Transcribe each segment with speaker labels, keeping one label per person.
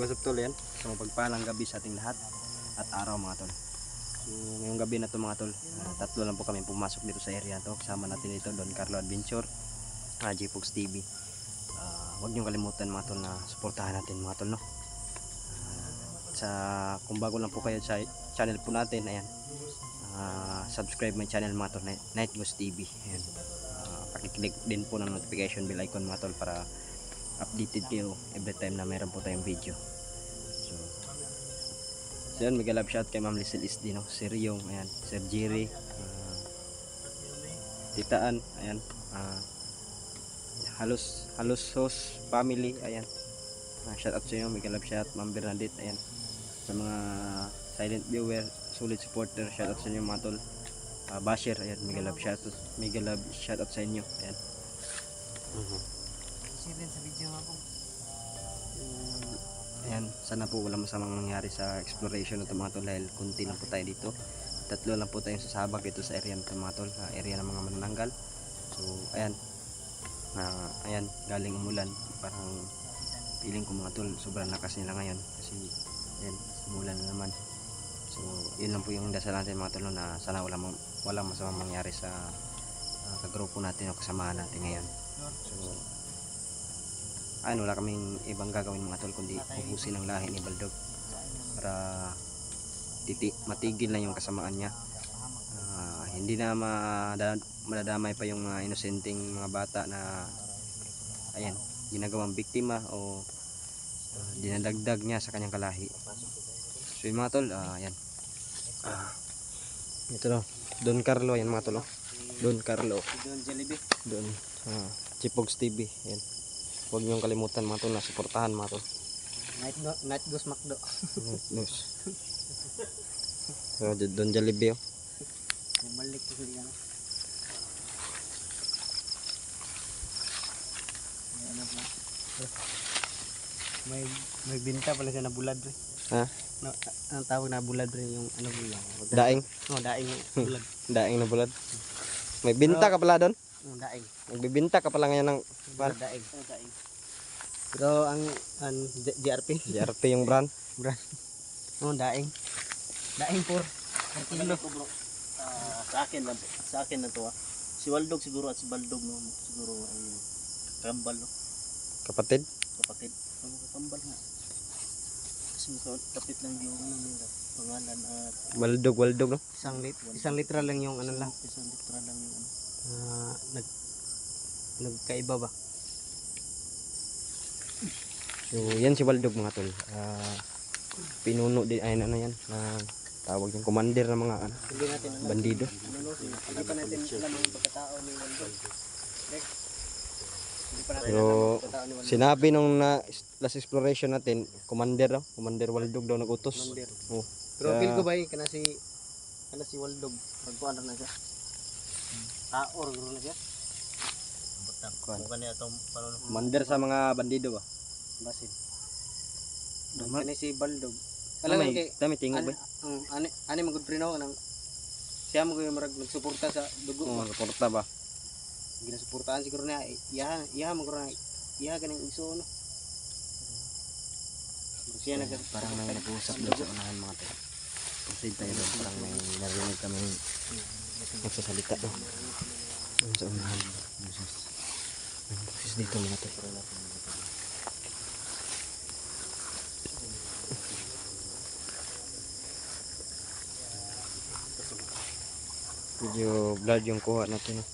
Speaker 1: what's up tol? So mapagpalang gabi sa ating lahat at araw mga tol. So ngayong gabi na to mga tol, ah, tatlo lang po kami pumasok dito sa area to. Kasama natin dito Don Carlo Adventure, uh, J-Fox TV. Ah, huwag niyong kalimutan mga tol na suportahan natin mga tol no. Ah, sa kung bago lang po kayo sa channel po natin, ayan. ah, subscribe my channel mga tol, Night, Ghost TV. Ayan. Ah, pakiclick din po ng notification bell icon mga tol para updated kayo every time na meron po tayong video. So so yun mega love shout kay ma'am Lisel Isdino Sir Yung ayan. Sir Jerry ah, uh, Titaan ayan. Uh, halos halos host family ayan. Ah, uh, shout out sa inyo mega love shout ma'am Bernadette ayan. Sa mga silent viewer solid supporter shout out sa inyo mga tol. Uh, basher ayan mega love shout out mega love shout out sa inyo ayan. Uh
Speaker 2: -huh. 7 sa video nga po.
Speaker 1: Ayan, sana po wala masamang nangyari sa exploration ng mga tol dahil kunti lang po tayo dito. Tatlo lang po tayong sasabag dito sa area ng mga tol, area ng mga manananggal. So, ayan. Uh, ayan, galing umulan. Parang feeling ko mga tol, sobrang lakas nila ngayon kasi ayan, umulan na naman. So, yun lang po yung dasal natin mga tol na sana wala, wala masamang mangyari sa uh, kagrupo natin o kasamahan natin ngayon. So, ano wala kaming ibang gagawin mga tol kundi ubusin ang lahi ni Baldog para titi matigil na yung kasamaan niya. Ah, hindi na mada- madadamay pa yung mga inosenteng mga bata na ayan ginagawang biktima o ah, dinadagdag niya sa kanyang kalahi. So yung mga tol ah, ayan. Ah, ito no Don Carlo ayan mga tol oh. Don Carlo.
Speaker 2: Doon Jollibee.
Speaker 1: doon sa Chipogs TV ayan huwag niyong kalimutan mga tol na suportahan mga tol
Speaker 2: Night, go, night Ghost Macdo.
Speaker 1: News. So, d- doon Jollibee oh.
Speaker 2: Bumalik ko sila. May. May binta pala siya na bulad rin.
Speaker 1: Ha?
Speaker 2: No, ang tawag na bulad rin yung ano bulad.
Speaker 1: Daing.
Speaker 2: Oh, daing yung bulad.
Speaker 1: Daing na bulad. May binta ka pala doon.
Speaker 2: Oh, daing.
Speaker 1: Nagbibinta ka pala ngayon ng
Speaker 2: Bulad daing. Daing. Pero ang an JRP
Speaker 1: JRP yung brand.
Speaker 2: brand. Oh, daing. Daing por.
Speaker 3: Kilo ko bro. Ah, sa akin lang sa akin na to ah. Si Waldog siguro at si Baldog no siguro ay kambal no
Speaker 1: Kapatid.
Speaker 3: kapatid. Ano ka kambal nga. Kasi kapit lang yung ano nila pangalan at
Speaker 1: Waldog, waldog no.
Speaker 2: Isang lit isang literal lang yung ano lang.
Speaker 3: isang litra lang yung ano.
Speaker 2: Ah, nag nagkaiba ba?
Speaker 1: So, yan si Waldog mga tol. Ah, pinuno din, ay ano yan, na tawag yung commander ng mga ano, bandido.
Speaker 2: Hindi pa natin alam yung pagkatao ni natin
Speaker 1: Pero. Sinabi nung na last exploration natin, commander daw, commander Waldog daw nagutos.
Speaker 2: Commander.
Speaker 1: Oh.
Speaker 2: Pero feel ko ba eh, kana si kana si Waldog. Magkuhan na siya. Taor guro na siya.
Speaker 3: Butang.
Speaker 1: Kuan.
Speaker 3: Kung kanya itong paano
Speaker 1: Commander sa mga bandido ba?
Speaker 2: Basin.
Speaker 1: Dama-
Speaker 2: Kana si Baldog.
Speaker 1: Alam mo,
Speaker 2: kay
Speaker 1: dami tingog ba?
Speaker 2: ang ani ani magud prino nang siya mo yung marag nagsuporta sa dugo.
Speaker 1: Oo, reporta ba?
Speaker 2: ginasuportahan siguro niya iya iya mo na iya ganing iso no siya nag
Speaker 1: Parang may nag-uusap doon sa unahan mga tol. Proceed tayo doon. Parang may narinig kami nagsasalita doon. Doon sa unahan. Boses. May boses dito mga tol. Medyo blood yung kuha natin. No?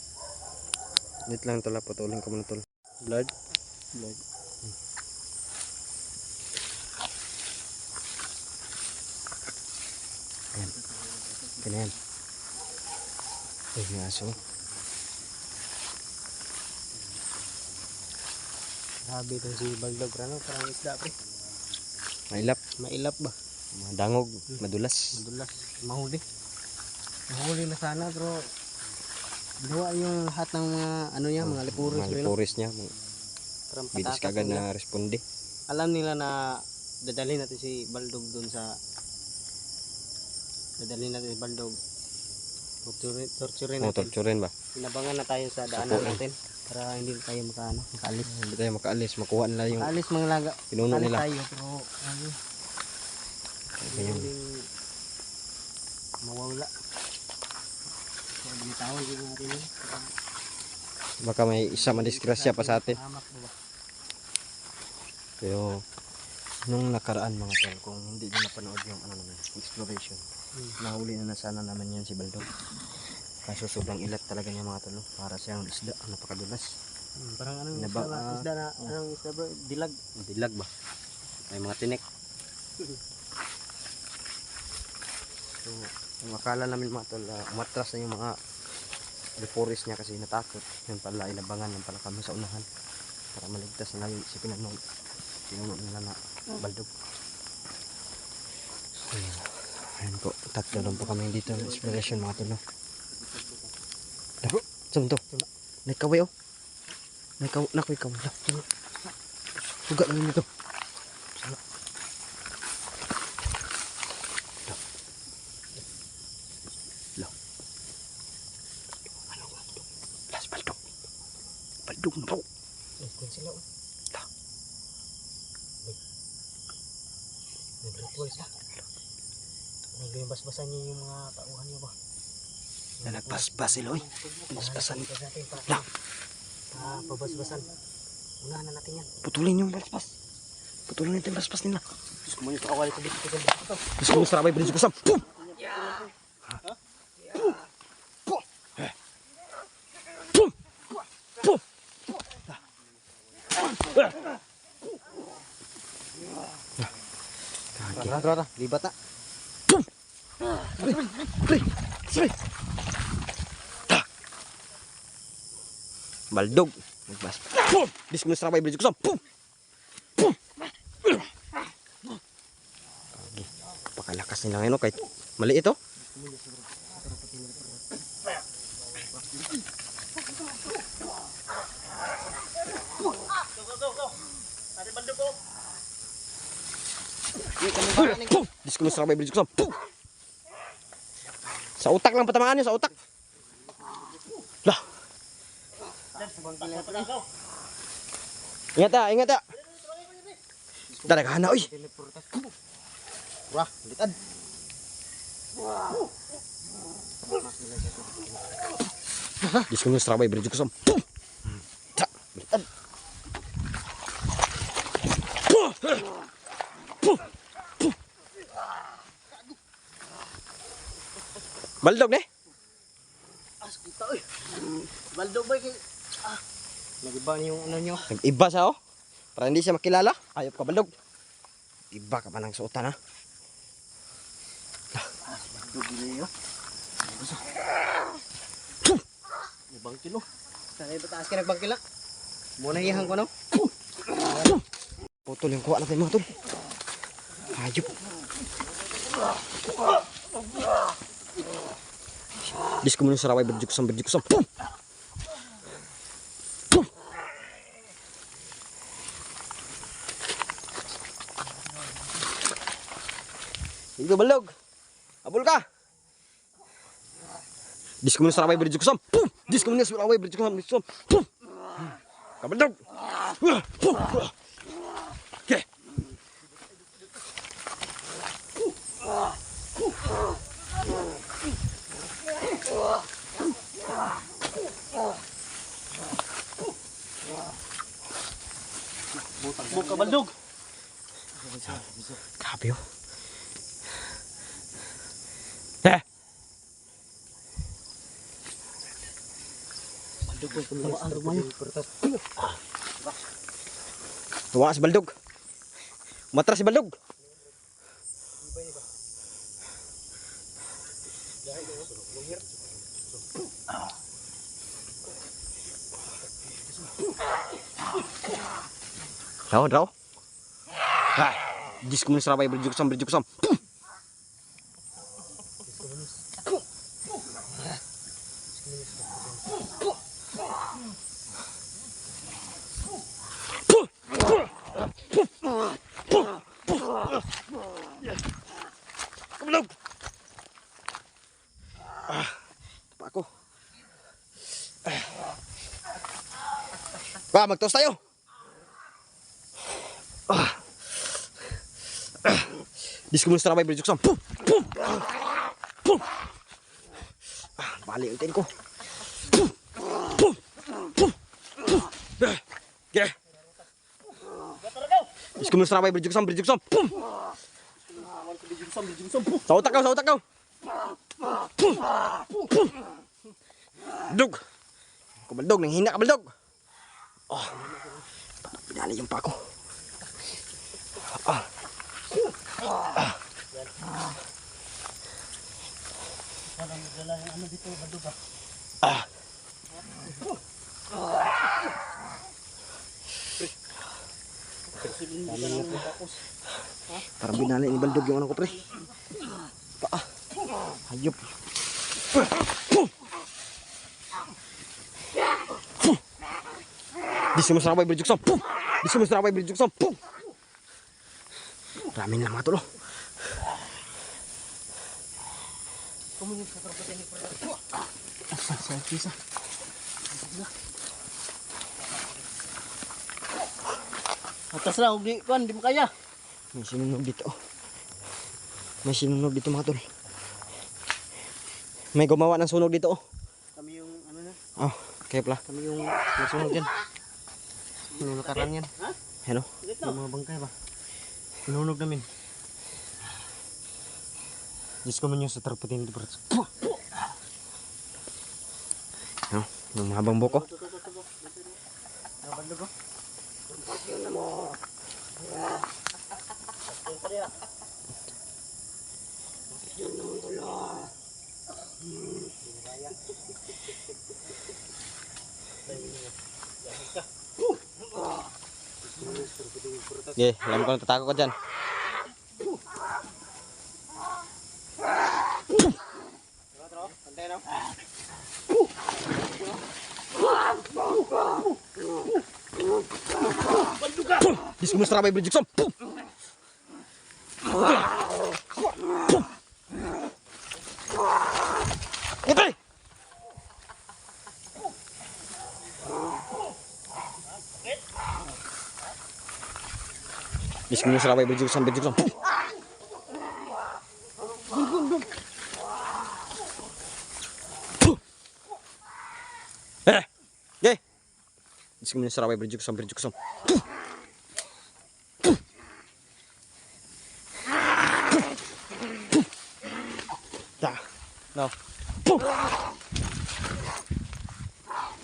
Speaker 1: Dito lang tol, ah. putulin ko muna tol. Blood? Blood. Ayan. Ganyan. Ay, may aso.
Speaker 2: grabe to si Baldog ano parang isda pre
Speaker 1: Mailap.
Speaker 2: mailap ba
Speaker 1: Madangog. Madulas.
Speaker 2: madulas mahuli mahuli na sana pero ginawa yung lahat ng mga ano niya mga lipuros
Speaker 1: Mga lipuris niya. Bilis kagad na responde.
Speaker 2: alam nila na dadalhin natin si Baldog doon sa dadalhin natin si Baldog Torturin, torturin
Speaker 1: O,
Speaker 2: natin.
Speaker 1: torturin ba?
Speaker 2: Inabangan na tayo sa daanan natin. Para hindi tayo makaano, makaalis.
Speaker 1: Hindi tayo makaalis. Makuha nila yung
Speaker 2: Makaalis mga laga.
Speaker 1: pinuno
Speaker 2: Alis
Speaker 1: nila.
Speaker 2: tayo pero ano, hindi mawawala. So, binitawan din natin yun.
Speaker 1: Baka may isa madisgrasya pa sa atin.
Speaker 2: Hamak ba?
Speaker 1: Pero nung nakaraan mga tol, kung hindi nyo napanood yung ano naman, exploration,
Speaker 2: Hmm.
Speaker 1: nahuli na na sana naman yan si Baldog. Kaso sobrang ilat talaga niya mga tol, no? para siyang isda, napakadulas.
Speaker 2: Hmm, parang anong
Speaker 1: Naba-
Speaker 2: isda, na,
Speaker 1: ah,
Speaker 2: isda na,
Speaker 1: oh.
Speaker 2: anong isda bro? Dilag.
Speaker 1: Dilag ba? May mga tinik. So, ang akala namin mga tol, uh, umatras na yung mga reforest niya kasi natakot. Yun pala, inabangan lang pala kami sa unahan para maligtas na yung si Pinanon. Pinuno nila na baldog. So, ayun po, tatlo lang po kami dito ng exploration mga tol. No? Dako, saan to? Naikaway oh. Naikaw, nakoy kaway. Suga lang? Las baldog. Na.
Speaker 2: Eh, kung sila oh.
Speaker 1: Ta.
Speaker 2: Nag-ritual sila. Nagbibas-basan niya yung mga tauhan niya ba?
Speaker 1: Nalagbasbas sila oy. Binasbasan.
Speaker 2: Hanap natin pa.
Speaker 1: Lang.
Speaker 2: Ah, pabas-basan. Unahan na natin yan.
Speaker 1: Putulin yung basbas. Putulin natin yung basbas nila.
Speaker 2: Gusto mo yung kakawali ko dito. Ito, ito.
Speaker 1: Gusto mo sarabay bilis ko sa Pum! Pum! Pum!
Speaker 2: Tara, tara, tara. Libat na.
Speaker 1: Pre! Pre! Ta! Baldog! Nagbas. Pum! Dis ko na sarabay bilis ko sa Pum! Pum! Pakalakas nila ngayon kahit maliit oh. Dis ko na sarabay bilis ko sa Pum! Sa utak lang patamaan yun, sa utak. Lah! Ingat ah, ingat ah. Dara ka hana, oy.
Speaker 2: Teleportas. Wah, litad.
Speaker 1: Dis ko na sarabay bilis ko sa Pum! Ta! Baliktad. Pum! Pum! Pum! Baldog ne?
Speaker 3: As kita oy. Baldog ba kay
Speaker 2: Nagiba niyo yung ano nyo.
Speaker 1: Nag-iba siya oh. Para hindi siya makilala. Ayop ka baldog. Iba ka pa ng suotan ha.
Speaker 3: baldog ni yo. Ibang kilo.
Speaker 2: Sana ito taas ka nagbangkila. Muna iyahan ko no.
Speaker 1: Putol yung kuha natin mga tol. Ayop. Dis ko muna sa raway berjuk sam berjuk sam. Pum! Pum! Dito balog. Abol ka. Dis ko muna sa raway berjuk sam. Pum! Dis ko muna sa raway berjuk sam. berjuk sam. Pum! Kabaldog. Pum!
Speaker 3: Buka baldog.
Speaker 1: Grabe oh. Eh!
Speaker 2: Baldog ko kumawa ang rumayo.
Speaker 1: Si Baldog. Umatras si Baldog. Raw, raw. Ah, jis kumun serabai berjuk sam berjuk magtos tayo. Disco mo sa Bridge Jackson. Pum! Pum! Pum! Ah, bali ulitin ko. Pum! Pum! Pum! Pum! Okay. Disco mo sa Bridge Jackson, Bridge Jackson. Pum! Sa utak ka, sa utak ka. Pum! Pum! Dug! Kabaldog, nang hina kabaldog. Oh, pinali yung pako. Ah.
Speaker 3: Parang dala yung ano dito, baldog ah.
Speaker 1: Ah.
Speaker 3: Sige, hindi ka lang tapos.
Speaker 1: Parang binali ni Baldog yung ano ko pre. Paa. Hayop. Di mo sarabay Bridge Jackson. Pum! Di mo sarabay Bridge Jackson. Raming lang mga tulo.
Speaker 2: Sa kisa.
Speaker 3: Atas na, hindi kuan, di mo kaya.
Speaker 1: May sinunog dito. May sinunog dito mga tol. May gumawa ng sunog dito. oh.
Speaker 3: Kami yung ano na,
Speaker 1: Oh, kaya pala.
Speaker 2: Kami yung nasunog yan. Ano nakaraan yan?
Speaker 1: Hello.
Speaker 3: dito.
Speaker 2: Yung mga bangkay ba? Sinunog namin. Diyos ko man yung sa tarpatin dito. bro.
Speaker 1: Ano? Yung mahabang buko.
Speaker 3: Baldog oh.
Speaker 1: Okay, alam ko na tatako ka dyan. Dis ko mas rabay Bridge. Pum! Pum! Dis ko mas rabay Bridge Jackson, Bridge Jackson. Pum! Pum! Eh! Okay! Dis ko mas rabay Bridge Jackson, Bridge Jackson. Da. No. Pum.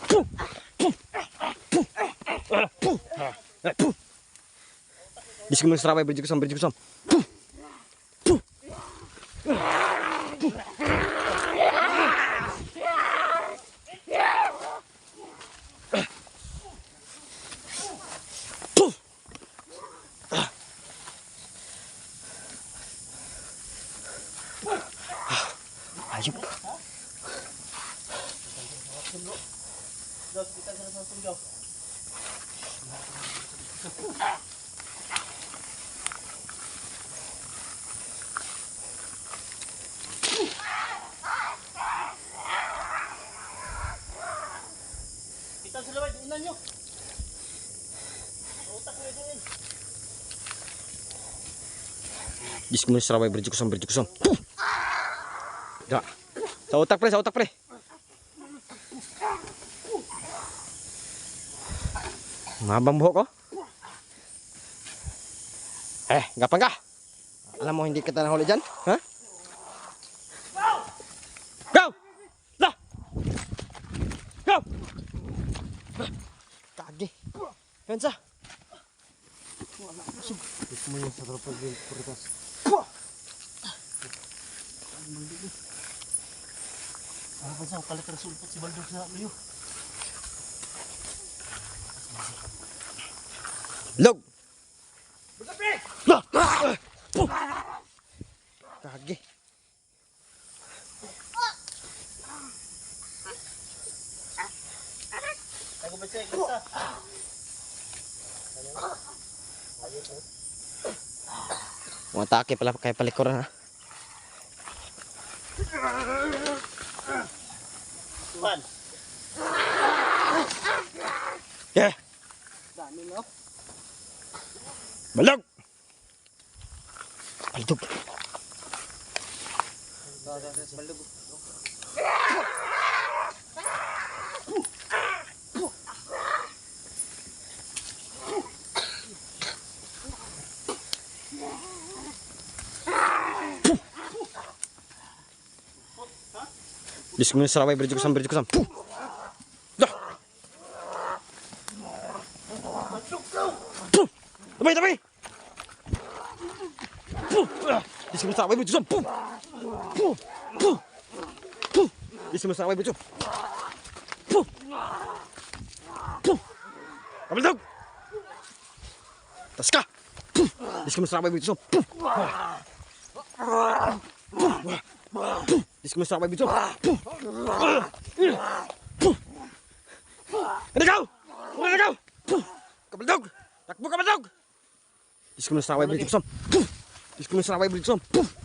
Speaker 1: Pum. Pum. Pum. Ah, pum. Ah, eh, pum. Di sini serawai bridge kusam bridge kusam. Pum. Pum. Pum. Pum. Ayup.
Speaker 3: Dos, kita sa sa sungaw. Kita sa laway, inan nyo. Utak mo yun.
Speaker 1: Di sini serawai bridge kusam bridge kusam. Pum. Da. Sa utak pre, sa utak pre. Mabang buhok ko. Eh, gapang ka. Alam mo hindi kita nahuli dyan? Ha? Go! Lah! Go! Kagi. Pensa.
Speaker 2: Diyos mo yung sa tarpatin dito.
Speaker 3: Ano sa kalit ang sulpot si Baldog sa mayo.
Speaker 1: Log! Lah! Ah!
Speaker 3: Ako ba siya, kita?
Speaker 1: Umatake pala kay palikuran ha.
Speaker 3: Tuhan.
Speaker 1: Yeah. Balog! Baldog. Bis mo sa raway, bridge ko sam, bridge ko sam. Puh! Da! Puh! Tabay, tabay! Puh! Ah! Bis mo sa raway, bridge ko sam. Puh! Puh! Puh! Puh! Bis mo sa raway, bridge ko. Puh! Puh! Tas ka! Puh! Bis mo sa raway, bridge ko. Puh! Dis ko mo sa kabay bidyo. Puh! Puh! Ano ikaw? Puh! Kabaldog! Takbo kabaldog! Dis ko mo sa kabay bidyo. Puh! Dis ko mo sa kabay bidyo. Puh! Play!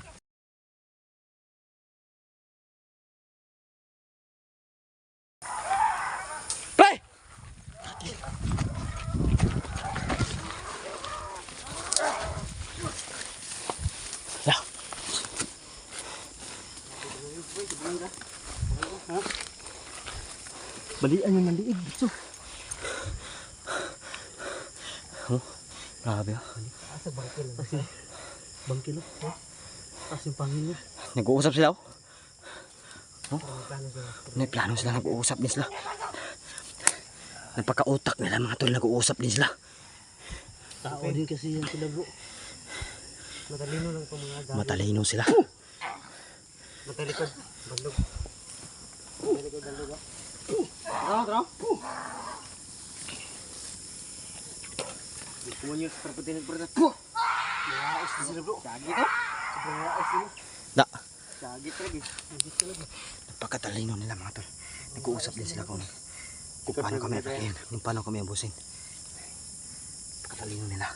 Speaker 1: Balian yung nandiig dito. Oh, grabe ah.
Speaker 2: Asa bangkil. Asa bangkil. Oh. Asa yung pangil niya.
Speaker 1: Nag-uusap sila oh.
Speaker 2: Sila.
Speaker 1: May plano sila, nag-uusap din sila. Nagpakautak nila mga tol, nag-uusap din sila.
Speaker 2: Tao din kasi yan sila bro. Matalino lang itong mga gamit.
Speaker 1: Matalino sila.
Speaker 2: Matalikod. Bandog. Matalikod bandog ah. Tara, tara. Kumunyo sa perputin ng. Mga ais na sila bro. Sagi to. Sobrang ais sila.
Speaker 1: Da,
Speaker 2: Sagi talaga. Sagi talaga.
Speaker 1: napakatalino nila mga tol. Nag-uusap din sila kung kung paano kami atakin, kung paano kami abusin. Napakatalino nila.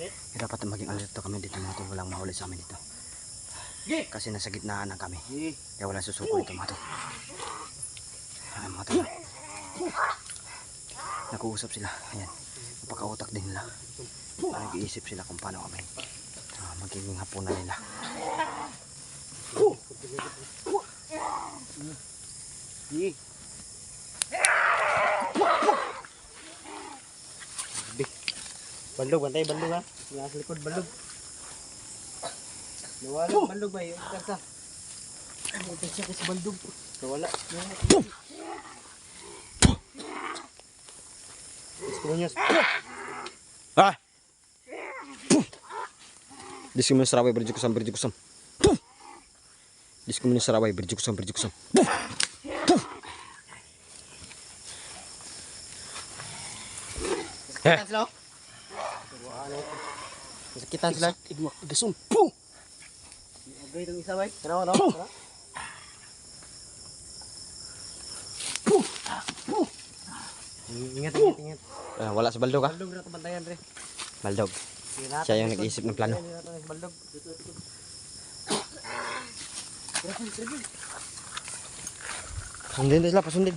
Speaker 1: Kaya dapat maging alerto kami dito mga tol, walang mahuli sa amin dito. Kasi nasa gitnaan na kami. Kaya walang susuko dito mga tol. Ayan mga tol. Nag-uusap sila. Ayan. Napakautak din nila. Nag-iisip sila kung paano kami ah, magiging hapunan nila.
Speaker 2: Sige. Bandog, bantay bandog ha. Nasa likod bandog. Nawala ang bandog ba yung kasa? Ano ito siya kasi bandog? Nawala. Eskunyos.
Speaker 1: Ah! Puh! Disko mo yung saraway, bridge ko sam, bridge ko sam. Puh! Disko mo yung saraway, bridge ko sam, bridge ko sam. Puh! Puh! Eh,
Speaker 2: Sakitan sila. Sakitan sila.
Speaker 1: igwak, gasong. Puh!
Speaker 2: Agay itong isa bay. Tara, tara. Tara. Ingat, ingat, ingat.
Speaker 1: Ah, wala sa baldog ah.
Speaker 2: Baldog na ito bantayan, Re.
Speaker 1: Baldog. Siya yung nag-iisip ng plano.
Speaker 2: Baldog.
Speaker 1: Sundin sila, pasundin.